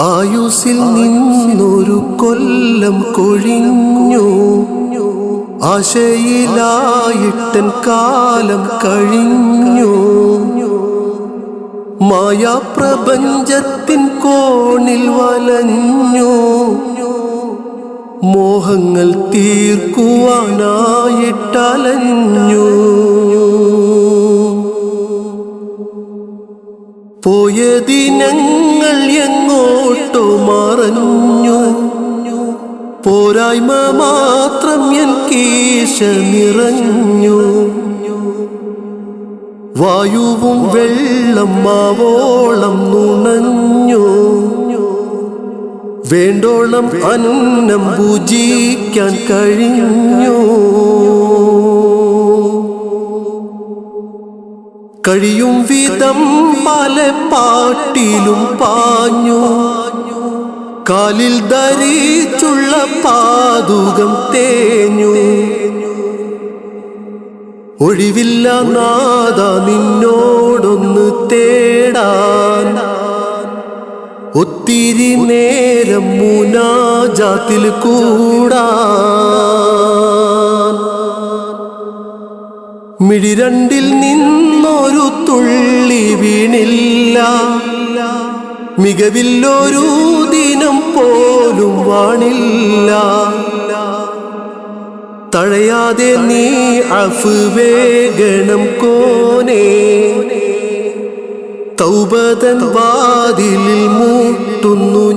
ആയുസിൽ നിന്നൊരു കൊല്ലം കൊഴിഞ്ഞു. ആശയിലായിട്ടൻ കാലം കഴിഞ്ഞു. മായാപ്രപഞ്ചത്തിൻ കോണിൽ വലഞ്ഞു. മോഹങ്ങൾ തീർക്കുവാനായിട്ടലഞ്ഞു. പോയ ദിനങ്ങൾ എങ്ങോട്ടോ മറഞ്ഞു? പോരായ്മ മാത്രം എൻ കീശ നിറഞ്ഞു വായുവും വെള്ളം മാവോളം നുണഞ്ഞു. വേണ്ടോളം അന്നം പൂജിക്കാൻ കഴിഞ്ഞു. കഴിയും വിധം പല പാട്ടിലും പാഞ്ഞു. കാലിൽ ധരിച്ചുള്ള പാതുകം തേഞ്ഞു. ഒഴിവില്ല നാദ നിന്നോടൊന്ന് തേടാൻ. ഒത്തിരി നേരം മുനാജാത്തിൽ കൂടാൻ. മിഴിരണ്ടിൽ നിന്നൊരു തുള്ളി വീണില്ല. മികവില്ലൊരു ദിനം പോലും വാണില്ല. തഴയാതെ നീ അഫ് വേഗണം കോനേ. തൗബതൻ വാതിലിൽ മുട്ടുന്നു